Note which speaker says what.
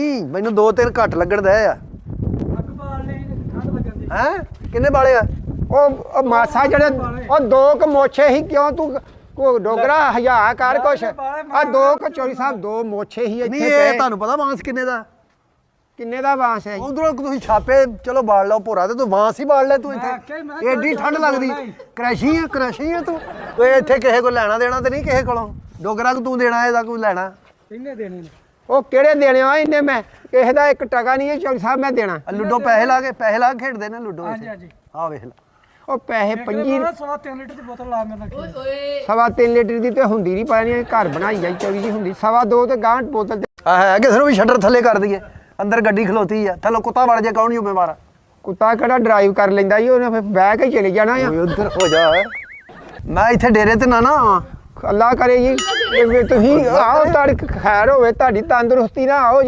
Speaker 1: ਨਹੀਂ ਮੈਨੂੰ ਦੋ ਤਿੰਨ ਘੱਟ ਲੱਗਣ ਦੇ ਆ।
Speaker 2: ਬਾਲ
Speaker 1: ਹੈ? ਕਿੰਨੇ ਵਾਲੇ ਆ?
Speaker 3: ਉਹ ਉਹ ਮਾਸਾ ਜਿਹੜੇ ਉਹ ਦੋ ਕ ਮੋਛੇ ਹੀ ਕਿਉਂ ਤੂੰ ਕੋ ਡੋਗਰਾ ਹਯਾ ਕਰ ਕੁਛ? ਆ ਦੋ ਕ ਚੋਰੀ ਸਾਹਿਬ ਦੋ ਮੋਛੇ ਹੀ
Speaker 1: ਨਹੀਂ
Speaker 3: ਇੱਥੇ
Speaker 1: ਇਹ
Speaker 3: ਪਏ।
Speaker 1: ਤੁਹਾਨੂੰ ਪਤਾ ਵਾਂਸ ਕਿੰਨੇ ਦਾ?
Speaker 3: ਕਿੰਨੇ ਦਾ ਬਾਂਸ ਹੈ
Speaker 1: ਉਧਰੋਂ ਤੁਸੀਂ ਛਾਪੇ ਚਲੋ ਬਾੜ ਲਓ ਭੋਰਾ ਤੇ ਤੂੰ ਵਾਂਸ ਹੀ ਬਾੜ ਲੈ ਤੂੰ
Speaker 2: ਹੀ
Speaker 1: ਇੱਥੇ ਏਡੀ
Speaker 2: ਕੋਈ
Speaker 1: ਠੰਡ ਲੱਗਦੀ।
Speaker 2: ਨਹੀਂ।
Speaker 1: ਕ੍ਰੈਸ਼ੀ ਆ ਕ੍ਰੈਸ਼ੀ ਆ ਤੂੰ। ਓਏ ਇੱਥੇ ਕਿਸੇ ਕੋਲ ਲੈਣਾ ਦੇਣਾ ਤੇ ਨਹੀਂ ਕਿਸੇ ਕੋਲੋਂ। ਡੋਗਰਾ ਕੋ ਤੂੰ ਦੇਣਾ ਇਹਦਾ ਕੋਈ ਲੈਣਾ?
Speaker 2: ਕਿੰਨੇ ਦੇਣੇ ਨੇ?
Speaker 3: ਉਹ ਕਿਹੜੇ ਦੇਣੇ ਆ ਇਹਨੇ ਮੈਂ? ਕਿਸੇ ਦਾ ਇੱਕ ਟਕਾ ਨਹੀਂ ਹੈ ਚੋਰੀ ਸਾਹਿਬ ਮੈਂ ਦੇਣਾ।
Speaker 1: ਆ ਲੁੱਡੋ ਪੈਸੇ ਲਾ ਕੇ ਪੈਸੇ ਲਾ ਕੇ ਖੇਡਦੇ ਨੇ ਲੁੱਡੋ
Speaker 2: ਹਾਂਜੀ ਹਾਂਜੀ।
Speaker 1: ਆ ਵੇਖ ਲੈ।
Speaker 3: ਉਹ ਪੈਸੇ ਪੰਜੀ
Speaker 2: ਸਵਾ 3 ਲੀਟਰ ਦੀ ਬੋਤਲ ਲਾ ਮੇਰੇ ਨਾਲ
Speaker 3: ਸਵਾ 3 ਲੀਟਰ ਦੀ ਤੇ ਹੁੰਦੀ ਨਹੀਂ ਨਹੀਂ ਘਰ ਬਣਾਈ ਜਾਈ ਚੋਰੀ ਦੀ ਹੁੰਦੀ। ਸਵਾ ਦੋ ਤੇ ਗਾਂਠ ਬੋਤਲ ਤੇ
Speaker 1: ਆ ਹੈ ਕਿਸੇ ਨੂੰ ਵੀ ਸ਼ਟਰ ਥੱਲੇ ਕਰ ਦਈਏ। ਅੰਦਰ ਗੱਡੀ ਖਲੋਤੀ ਆ। ਥੱਲੋਂ ਕੁੱਤਾ ਵੜ ਜਾ ਕੌਣ ਜ਼ਿੰਮੇਵਾਰ ਆ
Speaker 3: ਕੁੱਤਾ ਕਿਹੜਾ ਡਰਾਈਵ ਕਰ ਲੈਂਦਾ ਜੀ ਉਹਨੇ ਫਿਰ ਬਹਿ ਕੇ ਚਲੇ ਜਾਣਾ ਆ।
Speaker 1: ਉਧਰ ਹੋ ਜਾ। ਮੈਂ ਇੱਥੇ ਡੇਰੇ ਤੇ ਨਾ ਨਾ
Speaker 3: ਅੱਲਾ ਕਰੇ ਜੀ। ਤੁਸੀਂ ਆਓ ਤੁਹਾਡੀ ਖੈਰ ਹੋਵੇ ਤੁਹਾਡੀ ਤੰਦਰੁਸਤੀ ਨਾ ਆਓ।